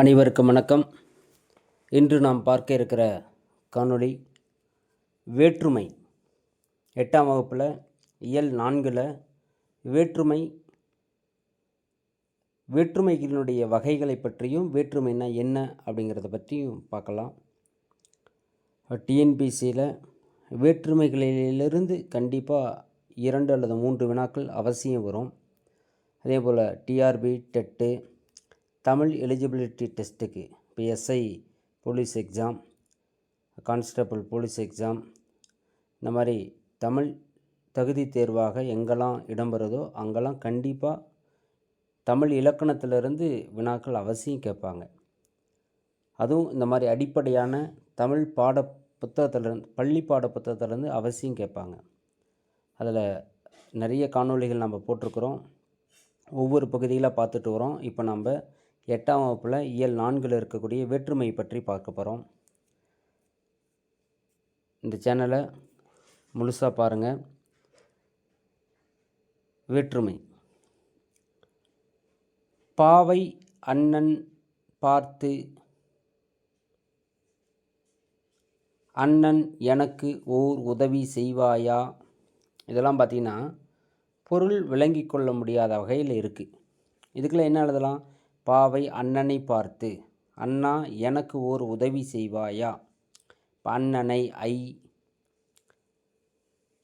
அனைவருக்கும் வணக்கம். இன்று நாம் பார்க்க இருக்கிற காணொளி வேற்றுமை எட்டாம் வகுப்பில் இயல் நான்கில் வேற்றுமை வேற்றுமைகளினுடைய வகைகளை பற்றியும் வேற்றுமைனா என்ன அப்படிங்கிறத பற்றியும் பார்க்கலாம். டிஎன்பிசியில் வேற்றுமைகளிலிருந்து கண்டிப்பாக இரண்டு அல்லது மூன்று வினாக்கள் அவசியம் வரும். அதே போல் டிஆர்பி டெட்டு தமிழ் எலிஜிபிலிட்டி டெஸ்ட்டுக்கு இப்போ SI police exam constable police exam இந்த மாதிரி தமிழ் தகுதி தேர்வாக எங்கெல்லாம் இடம்பெறுதோ அங்கெல்லாம் கண்டிப்பாக தமிழ் இலக்கணத்திலிருந்து வினாக்கள் அவசியம் கேட்பாங்க. அதுவும் இந்த மாதிரி அடிப்படையான தமிழ் பாட புத்தகத்திலேருந்து பள்ளி பாட புத்தகத்திலேருந்து அவசியம் கேட்பாங்க. அதில் நிறைய காணொளிகள் நம்ம போட்டிருக்கிறோம். ஒவ்வொரு பகுதியில் பார்த்துட்டு வரோம் இப்போ நம்ம எட்டாம் வகுப்பில் இயல் நான்கில் இருக்கக்கூடிய வேற்றுமை பற்றி பார்க்க போகிறோம் இந்த சேனலை முழுசாக பாருங்கள் வேற்றுமை. பாவை அண்ணன் பார்த்து அண்ணன் எனக்கு ஓர் உதவி செய்வாயா? இதெல்லாம் பார்த்திங்கன்னா பொருள் விளங்கி கொள்ள முடியாத வகையில் இருக்குது இதுக்குள்ள என்ன எழுதலாம்? பாவை அண்ணனை பார்த்து அண்ணா எனக்கு ஓர் உதவி செய்வாயா? இப்போ அண்ணனை ஐ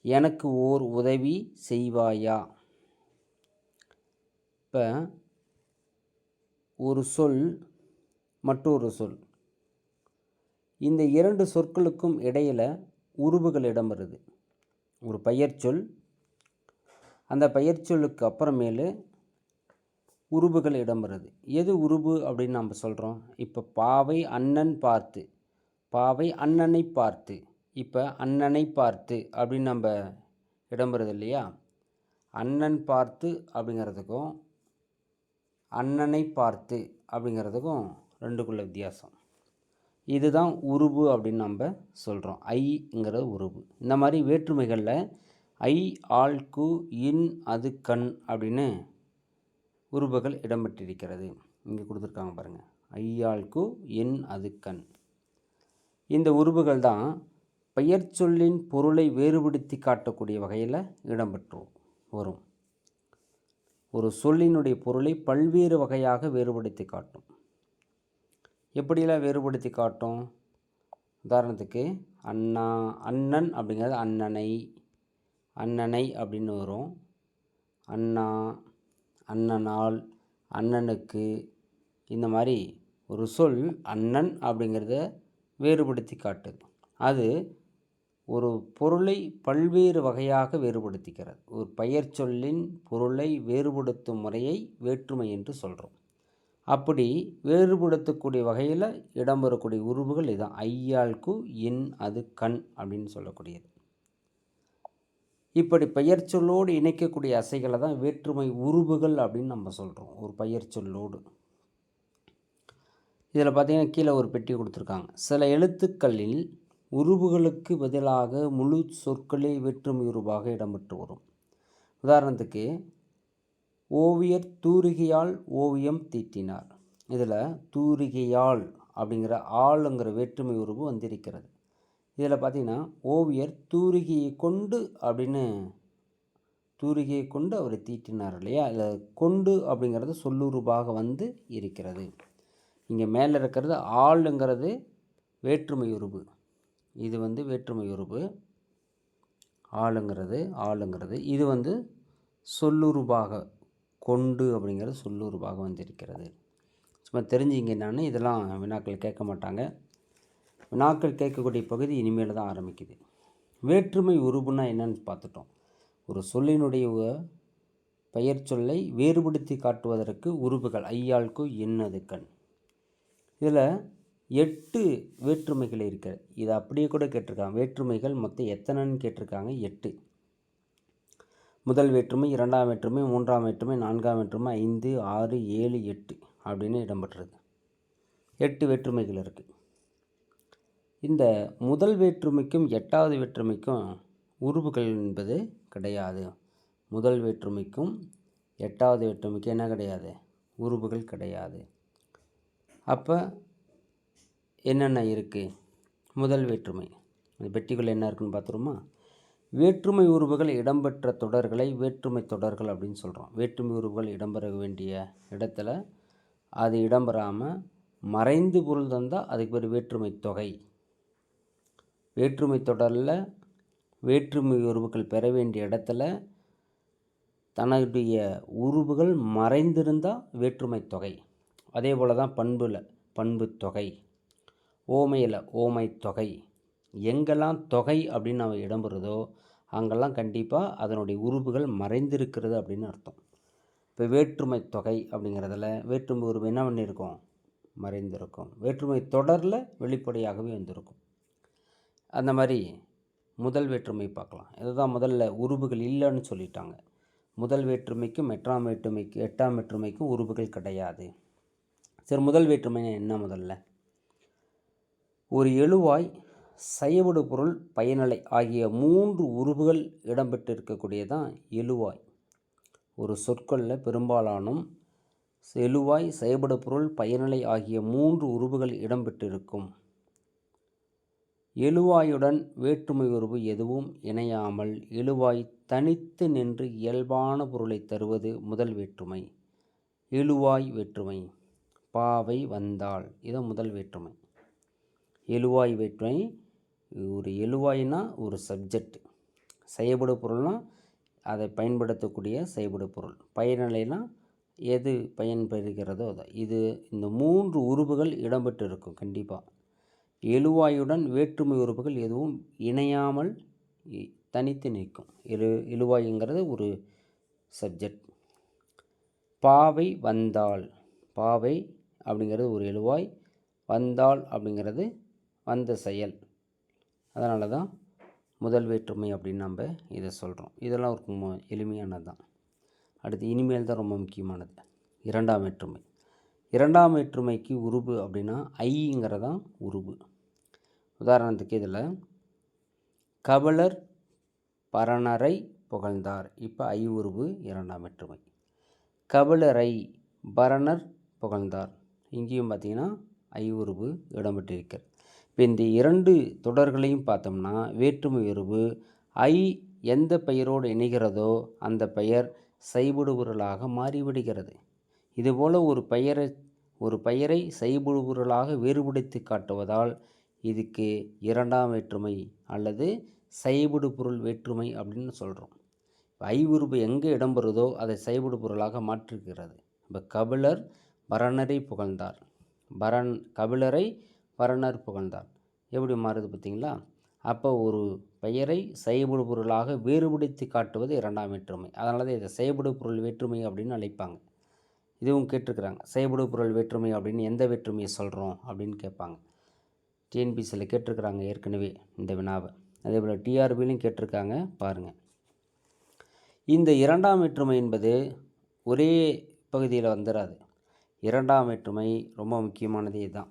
எனக்கு ஓர் உதவி செய்வாயா? இப்போ ஒரு சொல் மற்றொரு சொல். இந்த இரண்டு சொற்களுக்கும் இடையில் உருவுகள் இடம் வருது. ஒரு பெயர்ச்சொல் அந்த பெயர்ச்சொல்லுக்கு அப்புறமேலு உருபுகள் இடம்பெறுது. எது உருபு அப்படின்னு நம்ம சொல்கிறோம் இப்போ பாவை அண்ணன் பார்த்து பாவை அண்ணனை பார்த்து இப்போ அண்ணனை பார்த்து அப்படின்னு நம்ம இடம்பெறுது இல்லையா? அண்ணன் பார்த்து அப்படிங்கிறதுக்கும் அண்ணனை பார்த்து அப்படிங்கிறதுக்கும் ரெண்டுக்குள்ள வித்தியாசம். இதுதான் உருபு அப்படின்னு நம்ம சொல்கிறோம் ஐங்கிறது உருபு. இந்த மாதிரி வேற்றுமைகளில் ஐ ஆள் கு இன் அது கண் அப்படின்னு உருபுகள் இடம்பெற்றிருக்கிறது. இங்கே கொடுத்துருக்காங்க பாருங்கள் ஐயாள்கு என் அது கண். இந்த உருபுகள் தான் பெயர் சொல்லின் பொருளை வேறுபடுத்தி காட்டக்கூடிய வகையில் இடம்பெற்று வரும். ஒரு சொல்லினுடைய பொருளை பல்வேறு வகையாக வேறுபடுத்தி காட்டும். எப்படியெல்லாம் வேறுபடுத்தி காட்டும்? உதாரணத்துக்கு அண்ணா அண்ணன் அப்படிங்கிறது அண்ணனை அண்ணனை அப்படின்னு வரும். அண்ணா அண்ணனால் அண்ணனுக்கு இந்த மாதிரி ஒரு சொல் அண்ணன் அப்படிங்கிறத வேறுபடுத்தி காட்டுது. அது ஒரு பொருளை பல்வேறு வகையாக வேறுபடுத்திக்கிறது. ஒரு பெயர் சொல்லின் பொருளை வேறுபடுத்தும் முறையை வேற்றுமை என்று சொல்கிறோம் அப்படி வேறுபடுத்தக்கூடிய வகையில் இடம்பெறக்கூடிய உருவுகள் இதுதான் ஐயாள்கு இன் அது கண் அப்படின்னு சொல்லக்கூடியது. இப்படி பெயர் சொல்லோடு இணைக்கக்கூடிய அசைகளை தான் வேற்றுமை உருவுகள் அப்படின்னு நம்ம சொல்கிறோம் ஒரு பெயர் சொல்லோடு இதில் பார்த்திங்கன்னா கீழே ஒரு பெட்டி கொடுத்துருக்காங்க. சில எழுத்துக்களில் உருவுகளுக்கு பதிலாக முழு சொற்களே வேற்றுமை உருவாக இடம்பெற்று வரும். உதாரணத்துக்கு ஓவியர் தூரிகையால் ஓவியம் தீட்டினார். இதில் தூரிகையால் அப்படிங்கிற ஆளுங்கிற வேற்றுமை உருவு வந்திருக்கிறது. இதில் பார்த்திங்கன்னா ஓவியர் தூரிகையை கொண்டு அப்படின்னு தூரிகையை கொண்டு அவர் தீட்டினார் இல்லையா? இதில் கொண்டு அப்படிங்கிறது சொல்லுருபாக வந்து இருக்கிறது. இங்கே மேலே இருக்கிறது ஆளுங்கிறது வேற்றுமை உருவு இது வந்து வேற்றுமை உருவு ஆளுங்கிறது ஆளுங்கிறது. இது வந்து சொல்லுருபாக கொண்டு அப்படிங்கிறது சொல்லுருபாக வந்திருக்கிறது. சும்மா தெரிஞ்சுங்க என்னென்னு இதெல்லாம் வினாக்கள் கேட்க மாட்டாங்க. வினாக்கள் கேட்கக்கூடிய பகுதி இனிமேல் தான் ஆரம்பிக்குது. வேற்றுமை உருபுனா என்னன்னு பார்த்துட்டோம். ஒரு சொல்லினுடைய பெயர் சொல்லை வேறுபடுத்தி காட்டுவதற்கு உருபுகள் ஐயாளுக்கு என்னது கண். இதில் எட்டு வேற்றுமைகள் இருக்கிறது இதை அப்படியே கூட கேட்டிருக்காங்க. வேற்றுமைகள் மொத்தம் எத்தனைன்னு கேட்டிருக்காங்க? எட்டு. முதல் வேற்றுமை இரண்டாம் வேற்றுமை மூன்றாம் வேற்றுமை நான்காம் வேற்றுமை ஐந்து ஆறு ஏழு எட்டு அப்படின்னு இடம்பெற்றது. எட்டு வேற்றுமைகள் இருக்குது இந்த முதல் வேற்றுமைக்கும் எட்டாவது வேற்றுமைக்கும் உருவுகள் என்பது கிடையாது. முதல் வேற்றுமைக்கும் எட்டாவது வேற்றுமைக்கும் என்ன கிடையாது? உருவுகள் கிடையாது. அப்போ என்னென்ன இருக்குது முதல் வேற்றுமை. அந்த பெட்டிக்குள்ளே என்ன இருக்குன்னு பார்த்துருமா? வேற்றுமை உருவுகள் இடம்பெற்ற தொடர்களை வேற்றுமை தொடர்கள் அப்படின்னு சொல்கிறோம் வேற்றுமை உருவுகள் இடம்பெற வேண்டிய இடத்துல அது இடம்பெறாமல் மறைந்து பொருள் தந்தால் அதுக்கு பேர் வேற்றுமை தொகை. வேற்றுமை தொடரில் வேற்றுமை உறவுகள் பெற வேண்டிய இடத்துல தன்னுடைய உருவுகள் மறைந்திருந்தால் வேற்றுமை தொகை. அதே போல் தான் பண்பில் பண்பு தொகை ஓமையில் ஓமை தொகை. எங்கெல்லாம் தொகை அப்படின்னு நம்ம இடம்பெறுதோ அங்கெல்லாம் கண்டிப்பாக அதனுடைய உருவுகள் மறைந்திருக்கிறது அப்படின்னு அர்த்தம். இப்போ வேற்றுமை தொகை அப்படிங்கிறதுல வேற்றுமை உருவு என்ன பண்ணியிருக்கோம்? மறைந்திருக்கும். வேற்றுமை தொடரில் வெளிப்படையாகவே வந்திருக்கும். அந்த மாதிரி முதல் வேற்றுமை பார்க்கலாம். இதுதான் முதல்ல உருவுகள் இல்லைன்னு சொல்லிட்டாங்க. முதல் வேற்றுமைக்கும் எட்டாம் வேற்றுமைக்கு எட்டாம் வேற்றுமைக்கும் உருவுகள் கிடையாது. சரி முதல் வேற்றுமை என்ன முதல்ல? ஒரு எழுவாய் செயவுடு பொருள் பயனலை ஆகிய மூன்று உருவுகள் இடம்பெற்றிருக்கக்கூடியதான் எழுவாய். ஒரு சொற்களில் பெரும்பாலானும் எழுவாய் செயபடு பொருள் பயனலை ஆகிய மூன்று உருவுகள் இடம்பெற்றிருக்கும். எழுவாயுடன் வேற்றுமை உருவு எதுவும் இணையாமல் எழுவாய் தனித்து நின்று இயல்பான பொருளை தருவது முதல் வேற்றுமை. எழுவாய் வேற்றுமை. பாவை வந்தாள். இது முதல் வேற்றுமை. எழுவாய் வேற்றுமை. ஒரு எழுவாய்னா ஒரு சப்ஜெக்ட் செயல்படு பொருள்னால் அதை பயன்படுத்தக்கூடிய செயல்படு பொருள். பயனிலைனா எது பயன்பெறுகிறதோ அது. இது இந்த மூன்று உருவுகள் இடம்பெற்று இருக்கும் கண்டிப்பாக எழுவாயுடன் வேற்றுமை உறுப்புகள் எதுவும் இணையாமல் தனித்து நிற்கும். எழு எழுவாய்ங்கிறது ஒரு சப்ஜெக்ட் பாவை வந்தால் பாவை அப்படிங்கிறது ஒரு எழுவாய். வந்தால் அப்படிங்கிறது வந்த செயல். அதனால தான் முதல் வேற்றுமை அப்படின்னு நம்ம இதை சொல்கிறோம் இதெல்லாம் ஒரு எளிமையானது தான் அடுத்து இனிமேல் தான் ரொம்ப முக்கியமானது. இரண்டாம் வேற்றுமை. இரண்டாம் வேற்றுமைக்கு உருவு அப்படின்னா ஐங்கிறதான் உருவு உதாரணத்துக்கு இதில் கபலர் பரணரை புகழ்ந்தார். இப்போ ஐ உருவு இரண்டாம் வெற்றுமை. கபலரை பரணர் புகழ்ந்தார். இங்கேயும் பார்த்தீங்கன்னா ஐ உருவு இடம்பெற்றிருக்கிறது. இப்போ இந்த இரண்டு தொடர்களையும் பார்த்தோம்னா வேற்றுமை உருவு ஐ எந்த பெயரோடு இணைகிறதோ அந்த பெயர் செய்படுபொருளாக மாறிவிடுகிறது. இதுபோல் ஒரு பெயரை ஒரு பெயரை செய்படுபொருளாக வேறுபடுத்தி காட்டுவதால் இதுக்கு இரண்டாம் வேற்றுமை அல்லது சைபுடு பொருள் வேற்றுமை அப்படின்னு சொல்கிறோம் ஐ உருவு எங்கே இடம்பெறுதோ அதை சைபுடு பொருளாக மாற்றுகிறது. இப்போ கபிலர் பரணரை புகழ்ந்தார். பரன் கபிலரை பரணர் புகழ்ந்தார். எப்படி மாறுது பார்த்தீங்களா? அப்போ ஒரு பெயரை செய்படு பொருளாக வேறுபடுத்தி காட்டுவது இரண்டாம் வேற்றுமை. அதனால தான் இதை செய்படு பொருள் வேற்றுமை அப்படின்னு அழைப்பாங்க. இதுவும் கேட்டிருக்கிறாங்க. செய்படு பொருள் வேற்றுமை அப்படின்னு எந்த வேற்றுமையை சொல்கிறோம் அப்படின்னு கேட்பாங்க. டிஎன்பிசியில் கேட்டிருக்கிறாங்க ஏற்கனவே இந்த வினாவை. அதே போல் டிஆர்பிலையும் கேட்டிருக்காங்க பாருங்கள் இந்த இரண்டாம் வேற்றுமை என்பது ஒரே பகுதியில் வந்துடாது இரண்டாம் வேற்றுமை ரொம்ப முக்கியமானது இதுதான்.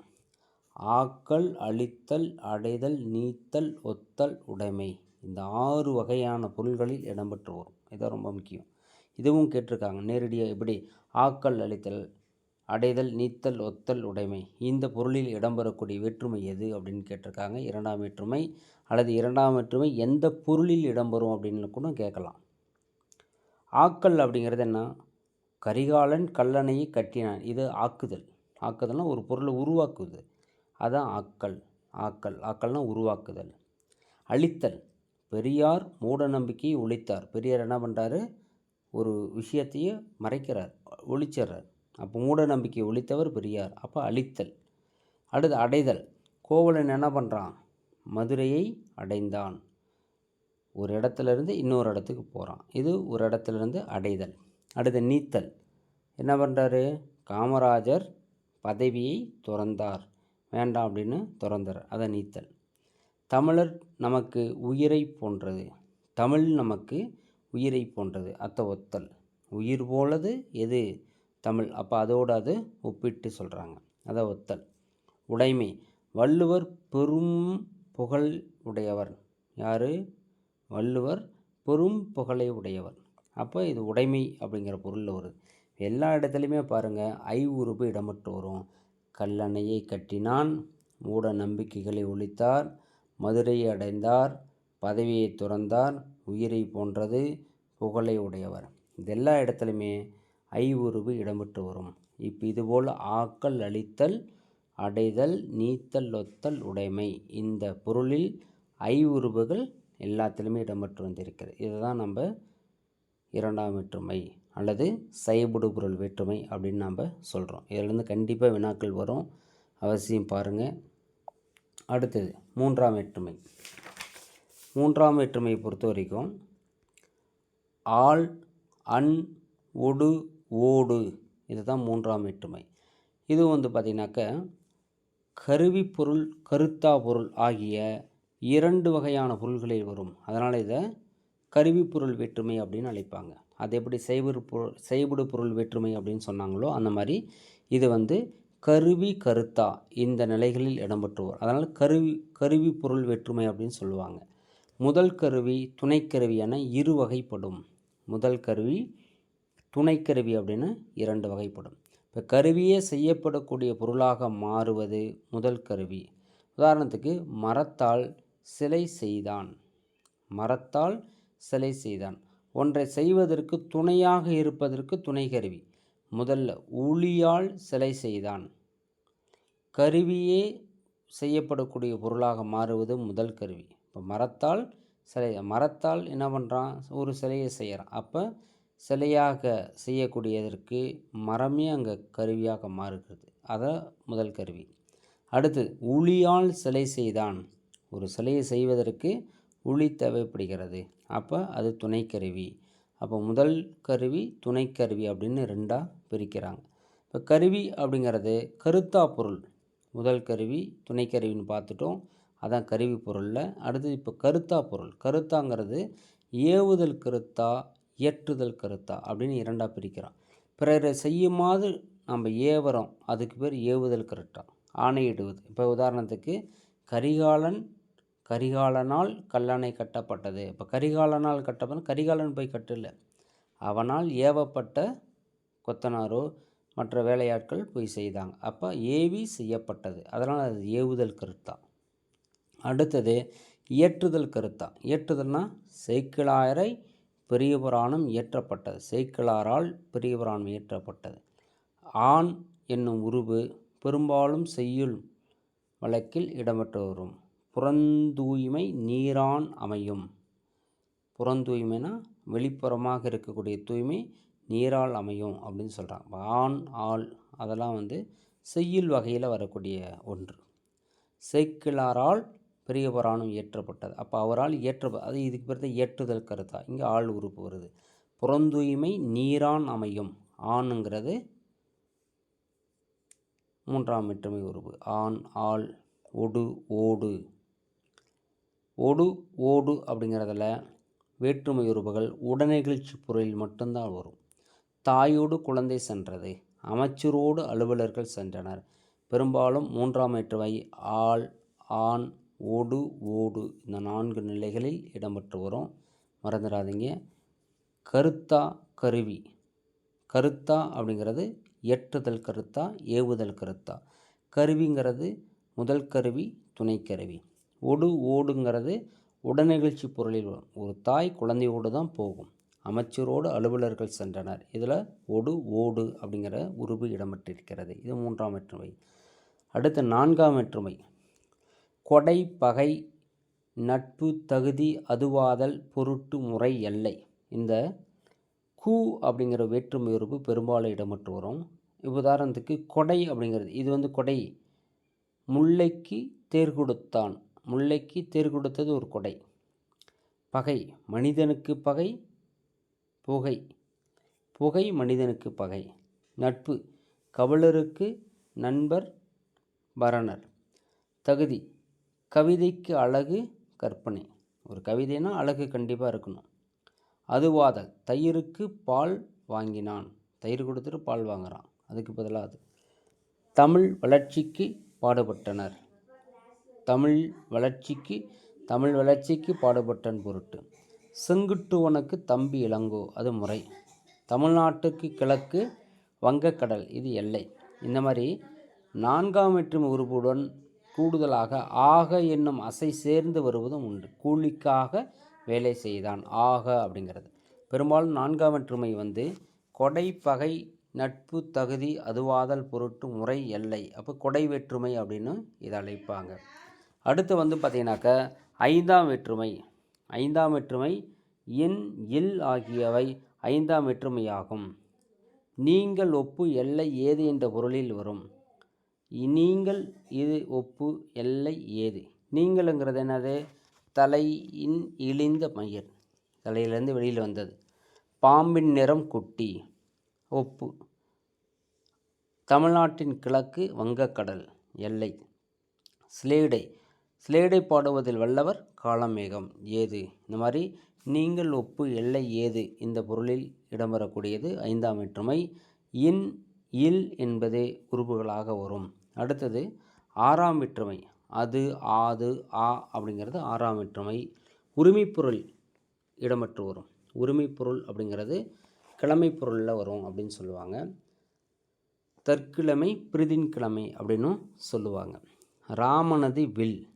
ஆக்கல் அழித்தல் அடைதல் நீத்தல் ஒத்தல் உடைமை. இந்த ஆறு வகையான பொருள்களில் இடம்பெற்று வரும். இதுதான் ரொம்ப முக்கியம். இதுவும் கேட்டிருக்காங்க நேரடியாக எப்படி? ஆக்கல் அழித்தல் அடைதல் நீத்தல் ஒத்தல் உடைமை. இந்த பொருளில் இடம்பெறக்கூடிய வேற்றுமை எது அப்படின்னு கேட்டிருக்காங்க. இரண்டாம் வேற்றுமை அல்லது இரண்டாம் வேற்றுமை எந்த பொருளில் இடம்பெறும் அப்படின்னு கூட கேட்கலாம். ஆக்கல் அப்படிங்கிறது என்ன? கரிகாலன் கல்லணையை கட்டினான். இது ஆக்குதல். ஆக்குதல்னால் ஒரு பொருளை உருவாக்குது அதான் ஆக்கல். ஆக்கல். ஆக்கல்னால் உருவாக்குதல். அழித்தல். பெரியார் மூட நம்பிக்கையை ஒழித்தார். பெரியார் என்ன பண்ணுறாரு ஒரு விஷயத்தையே மறைக்கிறார். ஒழிச்சிட்றார். அப்போ மூட நம்பிக்கை ஒழித்தவர் பெரியார். அப்போ அழித்தல். அடுத்து அடைதல். கோவலன் என்ன பண்ணுறான் மதுரையை அடைந்தான். ஒரு இடத்துலேருந்து இன்னொரு இடத்துக்கு போகிறான் இது ஒரு இடத்துலேருந்து அடைதல். அடுத்து நீத்தல். என்ன பண்ணுறாரு காமராஜர் பதவியை துறந்தார். வேண்டாம் அப்படின்னு துறந்தார். அதை நீத்தல். தமிழர் நமக்கு உயிரை போன்றது. தமிழ் நமக்கு உயிரை போன்றது. அத்த ஒத்தல் உயிர் போலது எது? தமிழ். அப்போ அதோடு அது ஒப்பிட்டு சொல்கிறாங்க அதை ஒத்தல். உடைமை. வள்ளுவர் பெரும் புகழ் உடையவர். யார்? வள்ளுவர் பெரும் புகழை உடையவர். அப்போ இது உடைமை அப்படிங்கிற பொருளில் வருது எல்லா இடத்துலையுமே பாருங்கள் ஐ உறுப்பு இடம்பெற்று வரும். கல்லணையை கட்டினான் மூட நம்பிக்கைகளை ஒழித்தார் மதுரையை அடைந்தார் பதவியை துறந்தார் உயிரை போன்றது புகழை உடையவர். இது எல்லா இடத்துலையுமே ஐ உருவு இடம்பெற்று வரும். இப்போ இதுபோல் ஆக்கல் அழித்தல் அடைதல் நீத்தல் ஒத்தல் உடைமை இந்த பொருளில் ஐ உருவுகள் எல்லாத்திலுமே இடம்பெற்று வந்திருக்கிறது. இதுதான் நம்ம இரண்டாம் வேற்றுமை அல்லது செயல்படு பொருள் வேற்றுமை அப்படின்னு நம்ம சொல்கிறோம் இதிலேருந்து கண்டிப்பாக வினாக்கள் வரும். அவசியம் பாருங்கள் அடுத்தது மூன்றாம் வேற்றுமை. மூன்றாம் வேற்றுமையை பொறுத்த வரைக்கும் ஆள் அன் ஒடு ஓடு. இதுதான் மூன்றாம் வேற்றுமை. இது வந்து பார்த்திங்கனாக்க கருவிப்பொருள் கருத்தா பொருள் ஆகிய இரண்டு வகையான பொருள்களில் வரும். அதனால் இதை கருவிப்பொருள் வேற்றுமை அப்படின்னு அழைப்பாங்க. அது எப்படி செய்படு பொருள் செய்படு பொருள் வேற்றுமை அப்படின்னு சொன்னாங்களோ அந்த மாதிரி இது வந்து கருவி கருத்தா இந்த நிலைகளில் இடம்பெற்று வரும் அதனால் கருவி கருவி பொருள் வேற்றுமை அப்படின்னு சொல்லுவாங்க. முதல் கருவி துணைக்கருவி என இரு வகைப்படும் முதல் கருவி துணைக்கருவி அப்படின்னு இரண்டு வகைப்படும். இப்போ கருவியே செய்யப்படக்கூடிய பொருளாக மாறுவது முதல் கருவி. உதாரணத்துக்கு மரத்தால் சிலை செய்தான். மரத்தால் சிலை செய்தான். ஒன்றை செய்வதற்கு துணையாக இருப்பதற்கு துணை கருவி. முதல்ல உளியால் சிலை செய்தான். கருவியே செய்யப்படக்கூடிய பொருளாக மாறுவது முதல் கருவி. இப்போ மரத்தால் சிலை மரத்தால் என்ன பண்ணுறான் ஒரு சிலையை செய்கிறான் அப்போ சிலையாக செய்யக்கூடியதற்கு மரமே அங்கே கருவியாக மாறுகிறது. அதை முதல் கருவி. அடுத்து உளியால் சிலை செய்தான். ஒரு சிலையை செய்வதற்கு உளி தேவைப்படுகிறது. அப்போ அது துணைக்கருவி அப்போ முதல் கருவி துணைக்கருவி அப்படின்னு ரெண்டாக பிரிக்கிறாங்க. இப்போ கருவி அப்படிங்கிறது கருத்தா பொருள். முதல் கருவி துணைக்கருவின்னு பார்த்துட்டோம். அதான் கருவி பொருளில். அடுத்து இப்போ கருத்தா பொருள். கருத்தாங்கிறது ஏவுதல் கருத்தா ஏற்றுதல் கருத்தா அப்படின்னு இரண்டாக பிரிக்கிறான். பிறரை செய்யுமாறு நம்ம ஏவறோம் அதுக்கு பேர் ஏவுதல் கருத்தா ஆணையிடுவது இப்போ உதாரணத்துக்கு கரிகாலன் கரிகாலனால் கல்லணை கட்டப்பட்டது. இப்போ கரிகாலனால் கட்டப்பட்ட கரிகாலன் போய் கட்டல அவனால் ஏவப்பட்ட கொத்தனாரோ மற்ற வேலையாட்கள் போய் செய்தாங்க. அப்போ ஏவி செய்யப்பட்டது. அதனால் அது ஏவுதல் கருத்தா. அடுத்தது இயற்றுதல் கருத்தா. ஏற்றுதல்னால் சேக்கிழாரை பெரிய புராணம் இயற்றப்பட்டது. சேக்கிழாரால் பெரிய புராணம் இயற்றப்பட்டது. ஆண் என்னும் உருவு பெரும்பாலும் செய்யுள் வழக்கில் இடம்பெற்று வரும் புறந்தூய்மை நீரான் அமையும். புறந்தூய்மைனா வெளிப்புறமாக இருக்கக்கூடிய தூய்மை நீரால் அமையும் அப்படின்னு சொல்கிறாங்க ஆண் ஆள் அதெல்லாம் வந்து செய்யுள் வகையில் வரக்கூடிய ஒன்று. சேக்கிழாரால் பெரிய புராணம் இயற்றப்பட்டது. அப்போ அவரால் இயற்ற அது இதுக்கு பிறகு இயற்றுதல் கருத்தா? இங்கே ஆள் உறுப்பு வருது. புறந்தூய்மை நீரான் அமையும். ஆணுங்கிறது மூன்றாம் வேற்றுமை உறுப்பு. ஆண் ஆள் ஒடு ஓடு. ஒடு ஓடு அப்படிங்கிறதுல வேற்றுமை உறுப்புகள் உடனிகழ்ச்சி பொருளில் மட்டும்தான் வரும். தாயோடு குழந்தை சென்றது. அமைச்சரோடு அலுவலர்கள் சென்றனர். பெரும்பாலும் மூன்றாம் வேற்றுமை ஆள் ஆண் ஓடு ஓடு. இந்த நான்கு நிலைகளில் இடம்பெற்று வரும் மறந்துடாதீங்க. கருத்தா கருவி. கருத்தா அப்படிங்கிறது எட்டுதல் கருத்தா ஏவுதல் கருத்தா. கருவிங்கிறது முதல் கருவி துணைக்கருவி ஒடு ஓடுங்கிறது உடனிகழ்ச்சி பொருளில் வரும். ஒரு தாய் குழந்தையோடு தான் போகும். அமைச்சரோடு அலுவலர்கள் சென்றனர். இதில் ஒடு ஓடு அப்படிங்கிற உருவு இடம்பெற்றிருக்கிறது. இது மூன்றாம் வேற்றுமை. அடுத்து நான்காம் வேற்றுமை. கொடை பகை நட்பு தகுதி அதுவாதல் பொருட்டு முறை எல்லை. இந்த கூ அப்படிங்கிற வேற்றுமை உறுப்பு பெரும்பாலும் இடம்பெற்று வரும். உதாரணத்துக்கு கொடை அப்படிங்கிறது இது வந்து கொடை. முல்லைக்கு தேர் கொடுத்தான். முல்லைக்கு தேர் கொடுத்தது ஒரு கொடை. பகை மனிதனுக்கு பகை புகை. புகை மனிதனுக்கு பகை. நட்பு கவலருக்கு நண்பர் பரணர் தகுதி கவிதைக்கு அழகு கற்பனை. ஒரு கவிதைனா அழகு கண்டிப்பாக இருக்கணும். அதுவாதல் தயிருக்கு பால் வாங்கினான். தயிர் கொடுத்துட்டு பால் வாங்குறான். அதுக்கு பதிலாக அது. தமிழ் வளர்ச்சிக்கு பாடுபட்டனர். தமிழ் வளர்ச்சிக்கு தமிழ் வளர்ச்சிக்கு பாடுபட்டன் பொருட்டு. செங்குட்டுவனுக்கு தம்பி இளங்கோ அது முறை. தமிழ்நாட்டுக்கு கிழக்கு வங்கக்கடல் இது எல்லை. இந்த மாதிரி நான்காம் வேற்றுமை உறுப்புடன் கூடுதலாக ஆக என்னும் அசை சேர்ந்து வருவதும் உண்டு. கூலிக்காக வேலை செய்தான். ஆக அப்படிங்கிறது. பெரும்பாலும் நான்காம் வேற்றுமை வந்து கொடை பகை நட்பு தகுதி அதுவாதல் பொருட்டு முறை எல்லை. அப்போ கொடை வேற்றுமை அப்படின்னு இதை அழைப்பாங்க. அடுத்து வந்து பார்த்தீங்கன்னாக்கா ஐந்தாம் வேற்றுமை. ஐந்தாம் வேற்றுமை இன் இல் ஆகியவை ஐந்தாம் வேற்றுமையாகும். நீங்கள் ஒப்பு எல்லை ஏது என்ற பொருளில் வரும். நீங்கள் இது ஒப்பு எல்லை ஏது? நீங்கள்ங்கிறது என்னது? தலையின் இழிந்த மயிர். தலையிலேருந்து வெளியில் வந்தது. பாம்பின் நிறம் குட்டி. ஒப்பு. தமிழ்நாட்டின் கிழக்கு வங்கக்கடல். எல்லை. ஸ்லேடை ஸ்லேடை பாடுவதில் வல்லவர் காலமேகம் ஏது? இந்த மாதிரி நீங்கள் ஒப்பு எல்லை ஏது? இந்த பொருளில் இடம்பெறக்கூடியது ஐந்தாம் வேற்றுமை. இன் இல் என்பதே உறுப்புகளாக வரும். அடுத்தது ஆறாம் வேற்றுமை அது ஆது ஆ அப்படிங்கிறது ஆறாம் வேற்றுமை உரிமைப்பொருள் இடம்பெற்று வரும். உரிமைப்பொருள் அப்படிங்கிறது கிழமை பொருளில் வரும் அப்படின்னு சொல்லுவாங்க. தற்கிழமை பிரிதின் கிழமை அப்படின்னும் சொல்லுவாங்க. ராமனது வில்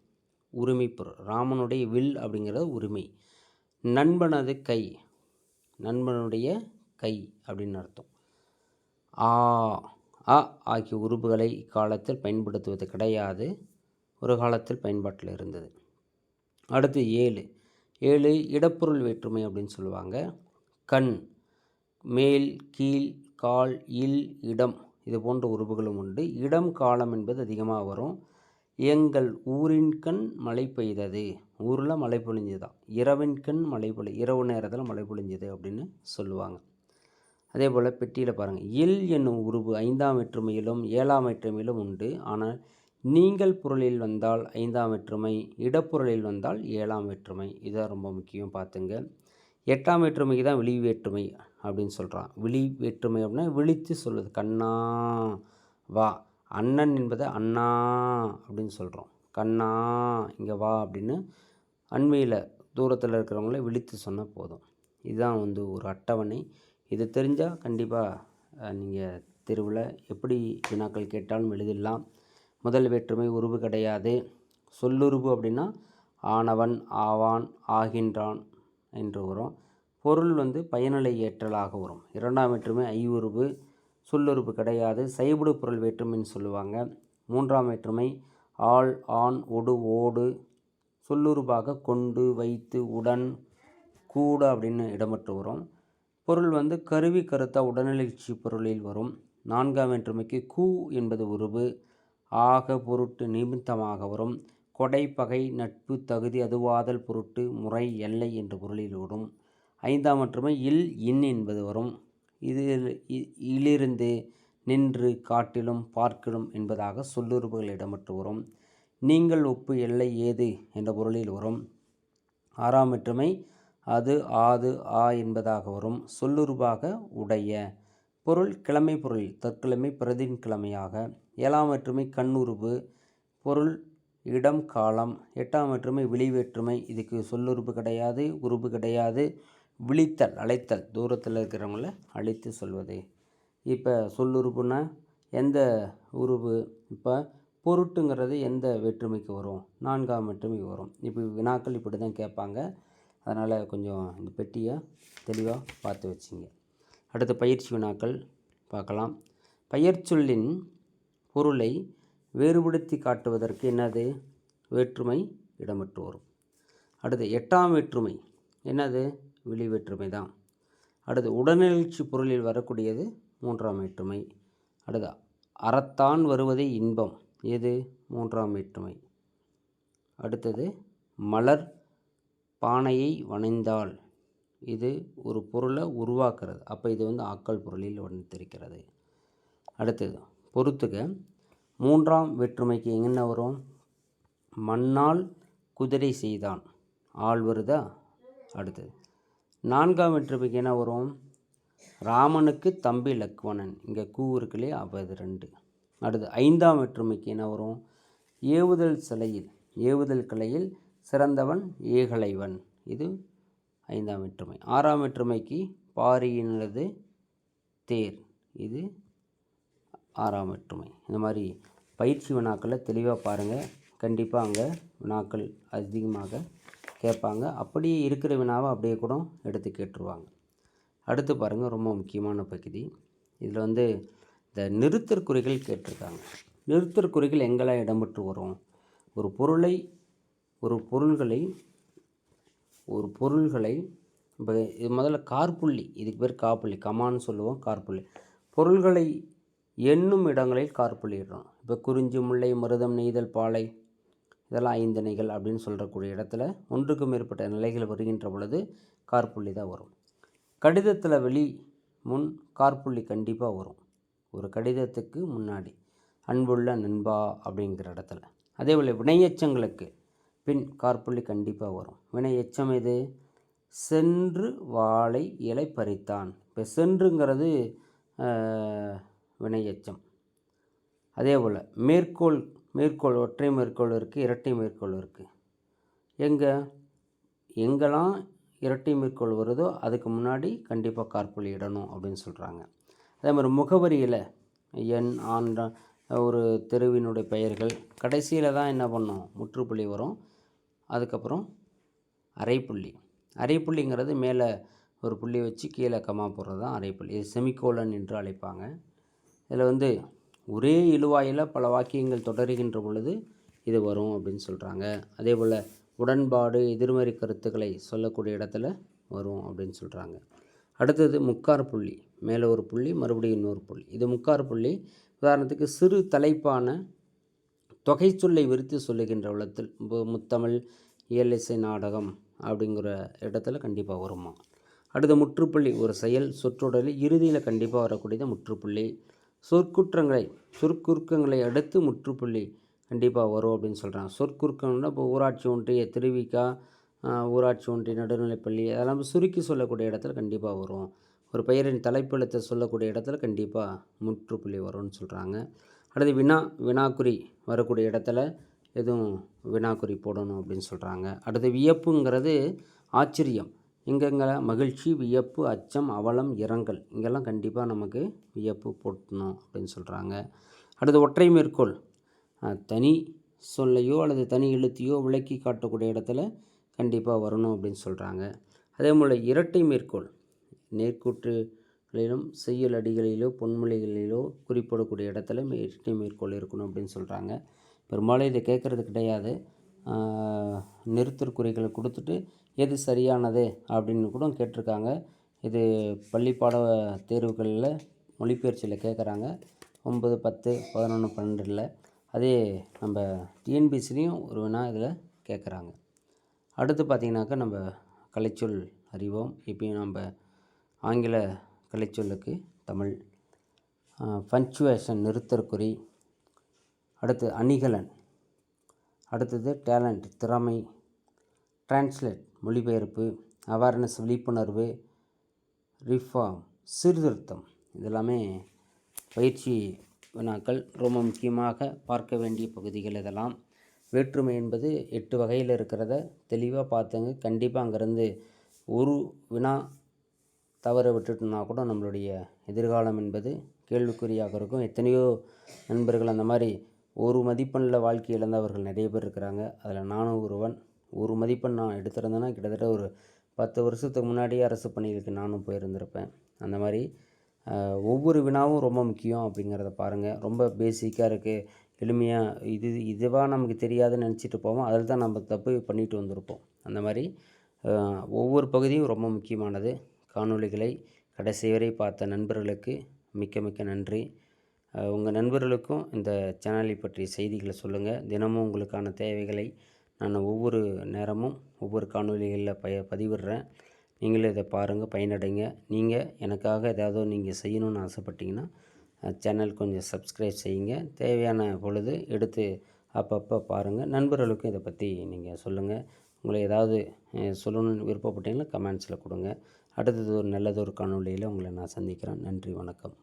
உரிமைப்பொருள். ராமனுடைய வில் அப்படிங்கிறது உரிமை. நண்பனது கை நண்பனுடைய கை அப்படின்னு அர்த்தம். ஆ அ ஆகிய உறுப்புகளை இக்காலத்தில் பயன்படுத்துவது கிடையாது. ஒரு காலத்தில் பயன்பாட்டில் இருந்தது. அடுத்து ஏழு. ஏழு இடப்பொருள் வேற்றுமை அப்படின்னு சொல்லுவாங்க. கண் மேல் கீழ் கால் இல் இடம் இது போன்ற உறுப்புகளும் உண்டு. இடம் காலம் என்பது அதிகமாக வரும். எங்கள் ஊரின் கண் மழை பெய்தது. ஊரில் மழை பொழிஞ்சுதான். இரவின் கண் மழை பொழி இரவு நேரத்தில் மழை பொழிஞ்சுது அப்படின்னு சொல்லுவாங்க. அதே போல் பெட்டியில் பாருங்கள் இல் என்னும் உருவு ஐந்தாம் வேற்றுமையிலும் ஏழாம் வேற்றுமையிலும் உண்டு. ஆனால் நீங்கள் பொருளில் வந்தால் ஐந்தாம் வேற்றுமை இடப்பொருளில் வந்தால் ஏழாம் வேற்றுமை. இதான் ரொம்ப முக்கியம் பார்த்துங்க. எட்டாம் வேற்றுமைக்கு தான் விழி வேற்றுமை அப்படின்னு சொல்கிறான் விழி வேற்றுமை அப்படின்னா விழித்து சொல்லுது கண்ணா வா. அண்ணன் என்பதை அண்ணா அப்படின்னு சொல்கிறோம் கண்ணா இங்கே வா அப்படின்னு அண்மையில் தூரத்தில் இருக்கிறவங்கள விழித்து சொன்னால் போதும். இதுதான் வந்து ஒரு அட்டவணை. இது தெரிஞ்சால் கண்டிப்பாக நீங்கள் தெருவில் எப்படி வினாக்கள் கேட்டாலும் எழுதிடலாம். முதல் வேற்றுமை உருவு கிடையாது. சொல்லுருவு அப்படின்னா ஆனவன் ஆவான் ஆகின்றான் என்று வரும். பொருள் வந்து பயனிலை ஏற்றலாக வரும். இரண்டாம் வேற்றுமை ஐயுருவு சொல்லுறுப்பு கிடையாது. சைபுடு பொருள் வேற்றுமைன்னு சொல்லுவாங்க. மூன்றாம் வேற்றுமை ஆள் ஆண் ஒடு ஓடு. சொல்லுறுப்பாக கொண்டு வைத்து உடன் கூட அப்படின்னு இடம்பெற்று வரும். பொருள் வந்து கருவி கருத்தா உடனெழுச்சி பொருளில் வரும். நான்காம் வேற்றுமைக்கு கூ என்பது உருவு ஆக பொருட்டு நிமித்தமாக வரும். கொடை பகை நட்பு தகுதி அதுவாதல் பொருட்டு முறை எல்லை என்ற பொருளில் வரும் ஐந்தாம் வேற்றுமை இல் இன் என்பது வரும். இதில் இலிருந்து நின்று காட்டிலும் பார்க்கிலும் என்பதாக சொல்லுறுப்புகள் இடம்பெற்று வரும். நீங்கள் ஒப்பு எல்லை ஏது என்ற பொருளில் வரும். ஆறாம் வேற்றுமை அது ஆது ஆ என்பதாக வரும். சொல்லுருவாக உடைய. பொருள் கிழமை பொருள் தற்கிழமை பிரதின் கிழமையாக. ஏழாம் வேற்றுமை கண்ணுருவு. பொருள் இடம் காலம். எட்டாம் வேற்றுமை விழி வேற்றுமை இதுக்கு சொல்லுறுப்பு கிடையாது உறுப்பு கிடையாது. விழித்தல் அழைத்தல். தூரத்தில் இருக்கிறவங்கள அழைத்து சொல்வது. இப்போ சொல்லுறுப்புனா எந்த உருவு? இப்போ பொருட்டுங்கிறது எந்த வேற்றுமைக்கு வரும்? நான்காம் வேற்றுமைக்கு வரும். இப்போ வினாக்கள் இப்படி தான் கேட்பாங்க. அதனால் கொஞ்சம் இந்த பெட்டியை தெளிவாக பார்த்து வச்சிங்க. அடுத்து பயிற்சி வினாக்கள் பார்க்கலாம். பெயர்ச்சொல்லின் பொருளை வேறுபடுத்தி காட்டுவதற்கு என்னது? வேற்றுமை இடம்பெற்று வரும். அடுத்து எட்டாம் வேற்றுமை. என்னது? வெளி வேற்றுமை தான். அடுத்து உடல்நிகழ்ச்சி பொருளில் வரக்கூடியது மூன்றாம் வேற்றுமை. அடுத்து அறத்தான் வருவதே இன்பம். எது? மூன்றாம் வேற்றுமை. அடுத்தது மலர் பானையை வணைந்தால் இது ஒரு பொருளை உருவாக்குறது. அப்போ இது வந்து ஆக்கல் பொருளில் வர்ணித்திருக்கிறது அடுத்தது பொறுத்துக்க மூன்றாம் வேற்றுமைக்கு என்ன வரும்? மண்ணால் குதிரை செய்தான். ஆள் வருதா? அடுத்தது நான்காம் வேற்றுமைக்கு என்ன வரும்? ராமனுக்கு தம்பி லக்வணன் இங்கே கூ இருக்குல்லையே? அப்போ இது ரெண்டு. அடுத்து ஐந்தாம் வேற்றுமைக்கு என்ன வரும்? ஏவுதல் சிலையில் ஏவுதல் கலையில் சிறந்தவன் ஏகலைவன். இது ஐந்தாம் வேற்றுமை ஆறாம் வேற்றுமைக்கு பாரியினது தேர். இது ஆறாம் வேற்றுமை இந்த மாதிரி பயிற்சி வினாக்களை தெளிவாக பாருங்கள் கண்டிப்பாக அங்கே வினாக்கள் அதிகமாக கேட்பாங்க. அப்படியே இருக்கிற வினாவை அப்படியே கூட எடுத்து கேட்டுருவாங்க. அடுத்து பாருங்கள் ரொம்ப முக்கியமான பகுதி. இதில் வந்து இந்த நிறுத்தற்குறிகள் கேட்டிருக்காங்க. நிறுத்தற்குறிகள் எங்கெல்லாம் இடம்பெற்று வரும்? ஒரு பொருளை ஒரு பொருள்களை ஒரு பொருள்களை இப்போ இது முதல்ல கார்புள்ளி இதுக்கு பேர் காப்புள்ளி கமான்னு சொல்லுவோம் கார்புள்ளி. பொருள்களை எண்ணும் இடங்களில் கார்புள்ளிடுறோம். இப்போ குறிஞ்சி முல்லை மருதம் நெய்தல் பாலை இதெல்லாம் ஐந்தணைகள் அப்படின்னு சொல்கிறக்கூடிய இடத்துல ஒன்றுக்கு மேற்பட்ட நிலைகள் வருகின்ற பொழுது கார்புள்ளி தான் வரும். கடிதத்தில் வெளி முன் கார்புள்ளி கண்டிப்பாக வரும். ஒரு கடிதத்துக்கு முன்னாடி அன்புள்ள நண்பா அப்படிங்கிற இடத்துல. அதே போல் வினையச்சங்களுக்கு பின் கார்புள்ளி கண்டிப்பாக வரும். வினை எச்சம் எது? சென்று வாழை இலை பறித்தான். இப்போ சென்றுங்கிறது வினை எச்சம். அதே போல் மேற்கோள் மேற்கோள் ஒற்றை மேற்கோள் இருக்குது இரட்டை மேற்கோள் இருக்குது எங்கே? எங்கெல்லாம் இரட்டை மேற்கோள் வருதோ அதுக்கு முன்னாடி கண்டிப்பாக கார்புள்ளி இடணும் அப்படின்னு சொல்கிறாங்க அதே மாதிரி முகவரியில் எண் ஆண்ட ஒரு தெருவினுடைய பெயர்கள் கடைசியில் தான் என்ன பண்ணும்? முற்றுப்புள்ளி வரும். அதுக்கப்புறம் அரைப்புள்ளி. அரைப்புள்ளிங்கிறது மேலே ஒரு புள்ளி வச்சு கீழே கமா போடுறது தான் அரைப்புள்ளி. இது செமிகோலன் என்று அழைப்பாங்க. இதில் வந்து ஒரே இழுவாயில் பல வாக்கியங்கள் தொடருகின்ற பொழுது இது வரும் அப்படின்னு சொல்கிறாங்க அதே போல் உடன்பாடு எதிர்மறை கருத்துக்களை சொல்லக்கூடிய இடத்துல வரும் அப்படின்னு சொல்கிறாங்க அடுத்தது முக்கார் புள்ளி. மேலே ஒரு புள்ளி மறுபடியும் இன்னொரு புள்ளி. இது முக்கார் புள்ளி. உதாரணத்துக்கு சிறு தலைப்பான தொகை சொல்லை விரித்து சொல்லுகின்ற உள்ளத்தில் முத்தமிழ் இயலிசை நாடகம் அப்படிங்கிற இடத்துல கண்டிப்பாக வருமா? அடுத்த முற்றுப்புள்ளி ஒரு செயல் சொற்றொடரில் இறுதியில் கண்டிப்பாக வரக்கூடியது முற்றுப்புள்ளி. சொற்குற்றங்களை சொற்குறுக்கங்களை அடுத்து முற்றுப்புள்ளி கண்டிப்பாக வரும் அப்படின்னு சொல்கிறாங்க சொற்குறுக்கங்கள்னா இப்போ ஊராட்சி ஒன்றிய திருவிக்கா ஊராட்சி ஒன்றிய நடுநிலைப்பள்ளி அதெல்லாம் சுருக்கி சொல்லக்கூடிய இடத்துல கண்டிப்பாக வரும். ஒரு பெயரின் தலைப்பெழுத்தை சொல்லக்கூடிய இடத்துல கண்டிப்பாக முற்றுப்புள்ளி வரும்னு சொல்கிறாங்க அடுத்து வினா வினாக்குறி வரக்கூடிய இடத்துல எதுவும் வினாக்குறி போடணும் அப்படின்னு சொல்கிறாங்க அடுத்து வியப்புங்கிறது ஆச்சரியம். இங்கெங்கே மகிழ்ச்சி வியப்பு அச்சம் அவலம் இரங்கல் இங்கெல்லாம் கண்டிப்பாக நமக்கு வியப்பு போட்டணும் அப்படின்னு சொல்கிறாங்க அடுத்து ஒற்றை மேற்கோள் தனி சொல்லையோ அல்லது தனி எழுத்தையோ விளக்கி காட்டக்கூடிய இடத்துல கண்டிப்பாக வரணும் அப்படின்னு சொல்கிறாங்க அதே போல் இரட்டை மேற்கோள் நேர்கூற்று செய்யுள் அடிகளிலோ பொன்மொழிகளிலோ குறிப்பிடக்கூடிய இடத்துல இரட்டை மேற்கோள் இருக்கணும் அப்படின்னு சொல்கிறாங்க பெரும்பாலும் இதை கேட்குறது கிடையாது. நிறுத்தற்குறிகளை கொடுத்துட்டு எது சரியானது அப்படின்னு கூட கேட்டிருக்காங்க. இது பள்ளி பாட தேர்வுகளில் மொழிபெயர்ச்சியில் கேட்குறாங்க ஒம்பது பத்து பதினொன்று பன்னெண்டில் அதே நம்ம டிஎன்பிசிலையும் ஒரு வினா இதில் கேட்குறாங்க அடுத்து பார்த்திங்கனாக்கா நம்ம கலைச்சொல் அறிவோம். இப்போயும் நம்ம ஆங்கில கலைச்சொல்லுக்கு தமிழ். பஞ்சுவேஷன் நிறுத்தற்குறி. அடுத்து அணிகலன். அடுத்தது டேலண்ட் திறமை. டிரான்ஸ்லேட் மொழிபெயர்ப்பு. அவேர்னஸ் விழிப்புணர்வு. ரிஃபார்ம் சீர்திருத்தம். இதெல்லாமே பயிற்சி வினாக்கள். ரொம்ப முக்கியமாக பார்க்க வேண்டிய பகுதிகள் இதெல்லாம். வேற்றுமை என்பது எட்டு வகையில் இருக்கிறத தெளிவாக பார்த்துங்க. கண்டிப்பாக அங்கேருந்து ஒரு வினா தவற விட்டுட்டோம்னா கூட நம்மளுடைய எதிர்காலம் என்பது கேள்விக்குறியாக இருக்கும். எத்தனையோ நண்பர்கள் அந்த மாதிரி ஒரு மதிப்பெண்ணில் வாழ்க்கை இழந்தவர்கள் நிறைய பேர் இருக்கிறாங்க. அதில் நானும் ஒருவன். ஒரு மதிப்பெண் நான் எடுத்திருந்தேன்னா கிட்டத்தட்ட ஒரு பத்து வருஷத்துக்கு முன்னாடியே அரசு பணிகளுக்கு நானும் போயிருந்திருப்பேன். அந்த மாதிரி ஒவ்வொரு வினாவும் ரொம்ப முக்கியம் அப்படிங்கிறத பாருங்கள் ரொம்ப பேசிக்காக இருக்குது எளிமையாக இது இதுவாக நமக்கு தெரியாதுன்னு நினச்சிட்டு போவோம். அதில் தான் நம்ம தப்பு பண்ணிட்டு வந்திருப்போம். அந்த மாதிரி ஒவ்வொரு பகுதியும் ரொம்ப முக்கியமானது. காணொளிகளை கடைசி வரை பார்த்த நண்பர்களுக்கு மிக்க மிக்க நன்றி. உங்கள் நண்பர்களுக்கும் இந்த சேனலை பற்றிய செய்திகளை சொல்லுங்கள் தினமும் உங்களுக்கான தேவைகளை நான் ஒவ்வொரு நேரமும் ஒவ்வொரு காணொலிகளில் ப பதிவிடுறேன். நீங்களும் இதை பாருங்கள் பயனடைங்க. நீங்கள் எனக்காக ஏதாவது நீங்கள் செய்யணும்னு ஆசைப்பட்டீங்கன்னா சேனல் கொஞ்சம் சப்ஸ்கிரைப் செய்யுங்க. தேவையான பொழுது எடுத்து அப்பப்போ பாருங்கள் நண்பர்களுக்கும் இதை பற்றி நீங்கள் சொல்லுங்கள் உங்களை ஏதாவது சொல்லணும்னு விருப்பப்பட்டீங்கன்னா கமெண்ட்ஸில் கொடுங்க. அடுத்தது ஒரு நல்லதொரு காணொலியில் உங்களை நான் சந்திக்கிறேன். நன்றி வணக்கம்.